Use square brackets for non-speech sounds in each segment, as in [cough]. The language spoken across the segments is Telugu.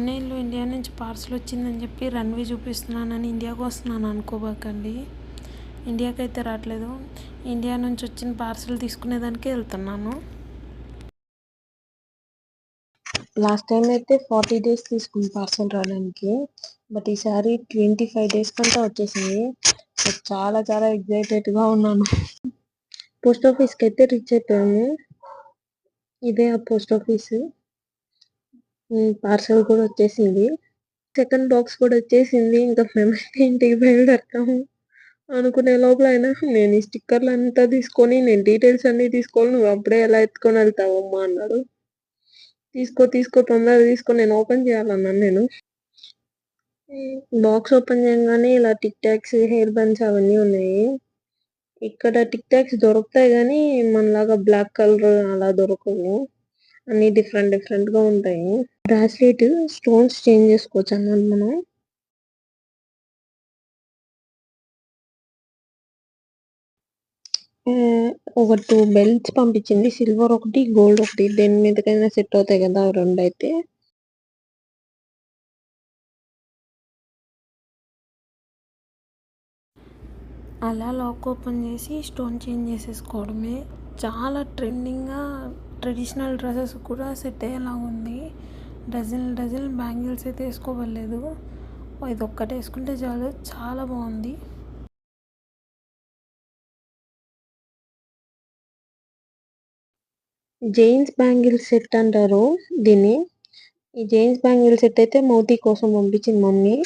నేను ఇండియా నుంచి పార్సల్ వచ్చిందని చెప్పి రన్వే చూపిస్తున్నానని ఇండియాకు వస్తున్నాను అనుకోబాకండి. ఇండియాకి అయితే రావట్లేదు. ఇండియా నుంచి వచ్చిన పార్సల్ తీసుకునేదానికే వెళ్తున్నాను. లాస్ట్ టైం అయితే ఫార్టీ డేస్ తీసుకుంది పార్సల్ రావడానికి బట్ ఈసారి ట్వంటీ ఫైవ్ డేస్ కంటే వచ్చేసింది. చాలా చాలా ఎగ్జైటెడ్గా ఉన్నాను. పోస్ట్ ఆఫీస్కి అయితే రీచ్ అయిపోయాము ఇదే ఆ పోస్ట్ ఆఫీసు. పార్సల్ కూడా వచ్చేసింది. సెకండ్ బాక్స్ కూడా వచ్చేసింది. ఇంకా మేమైతే [laughs] ఇంటికి బయలుదేరుతాము అనుకునే లోపల అయినా నేను ఈ స్టిక్కర్లు అంతా తీసుకొని నేను డీటెయిల్స్ అన్ని తీసుకోవాలి నువ్వు అప్పుడే ఎలా ఎత్తుకొని వెళ్తావమ్మా అన్నాడు. తీసుకో తీసుకో తొందరగా తీసుకో నేను ఓపెన్ చేయాలన్నాను నేను. బాక్స్ ఓపెన్ చేయగానే ఇలా టిక్ టాక్స్ హెయిర్ బన్స్ అవన్నీ ఉన్నాయి. ఇక్కడ టిక్ టాక్స్ దొరుకుతాయి కానీ మనలాగా బ్లాక్ కలర్ అలా దొరకవు. అన్ని డిఫరెంట్ డిఫరెంట్గా ఉంటాయి. బ్రాస్లెట్ స్టోన్స్ చేంజ్ చేసుకోవచ్చు అన్నమాట మనం. ఒక టూ బెల్ట్స్ పంపించింది. సిల్వర్ ఒకటి గోల్డ్ ఒకటి. దేని మీదకైనా సెట్ అవుతాయి కదా రెండు అయితే అలా లాక్ ఓపెన్ చేసి స్టోన్ చేంజ్ చేసేసుకోవడమే. చాలా ట్రెండింగ్గా ట్రెడిషనల్ డ్రెస్సెస్ కూడా సెట్ అయ్యేలా ఉంది. డజన్ డజన్ బ్యాంగిల్స్ అయితే వేసుకోవలేదు ఇది ఒక్కటే వేసుకుంటే చాలు. చాలా బాగుంది. జైన్స్ బ్యాంగిల్ సెట్ అంటారు దీన్ని. ఈ జైన్స్ బ్యాంగిల్ సెట్ అయితే మోతీ కోసం పంపించింది మమ్మీ.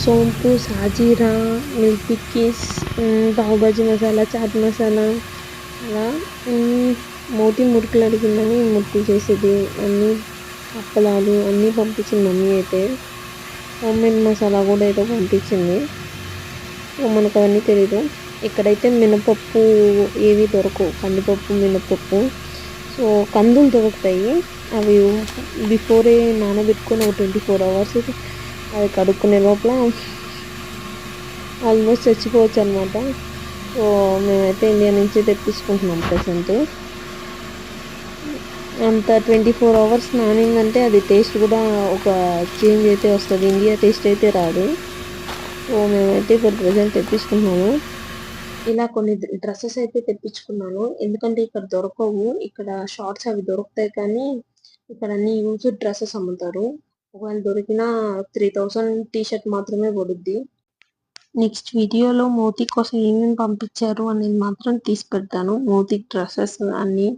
సోంపు సాజీరా మిల్క్ పిక్కీస్ పావుబాజీ మసాలా చాట్ మసాలా అలా మోతీ మురుకులు అడిగిందని మురుకులు చేసేది. అన్నీ అప్పలాలు అన్నీ పంపించింది మమ్మీ అయితే. హోమ్మేడ్ మసాలా కూడా ఏదో పంపించింది. మనకు అవన్నీ తెలీదు. ఇక్కడైతే మినపప్పు ఏవి దొరకవు కందిపప్పు మినపప్పు. సో కందులు దొరుకుతాయి. అవి బిఫోరే నానబెట్టుకొని ఒక ట్వంటీ ఫోర్ అవర్స్ అవి కడుక్కునే లోపల ఆల్మోస్ట్ చచ్చిపోవచ్చు అనమాట సో మేమైతే ఇండియా నుంచి తెప్పించుకుంటున్నాం ప్రజెంట్ అంత ట్వంటీ ఫోర్ అవర్స్ నానిందంటే అది టేస్ట్ కూడా ఒక చేంజ్ అయితే వస్తుంది. ఇండియా టేస్ట్ అయితే రాదు. సో మేమైతే ఇప్పుడు ప్రజెంట్ తెప్పించుకున్నాము ఇలా కొన్ని డ్రెస్సెస్ అయితే తెప్పించుకున్నాను. ఎందుకంటే ఇక్కడ దొరకవు. ఇక్కడ షార్ట్స్ అవి దొరుకుతాయి కానీ ఇక్కడ అన్ని యూజ్ డ్రెస్సెస్ అమ్ముతారు. ఒకవేళ దొరికిన త్రీ థౌసండ్ టీ షర్ట్ మాత్రమే పడుద్ది. నెక్స్ట్ వీడియోలో మోతీ కోసం ఏమేమి పంపించారు అనేది మాత్రం తీసి పెడతాను. మోతీ డ్రెస్సెస్ అన్ని.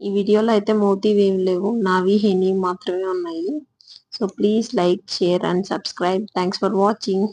ఈ వీడియోలో అయితే మోతీవి ఏం లేవు. నావి హెనీ మాత్రమే ఉన్నాయి. So please like share and subscribe thanks for watching